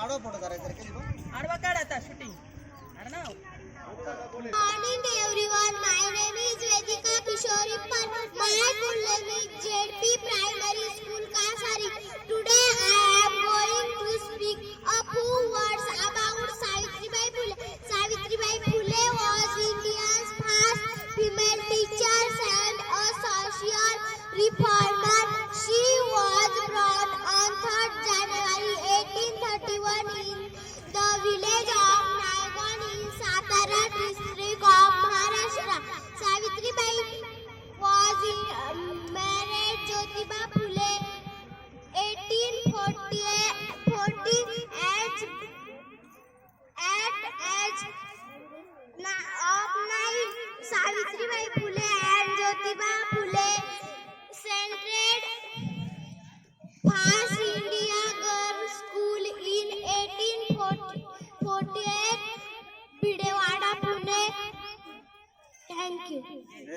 ಆಡೋ ಫೋಟೋ ತರ ಆಡಬೇಕಾಡತ್ತ ಶೂಟಿಂಗ್ ಆಡಣ Savitribai Phule and Jyotiba Phule centered First India Girls School in 1848, Bidewada, Pune. Thank you.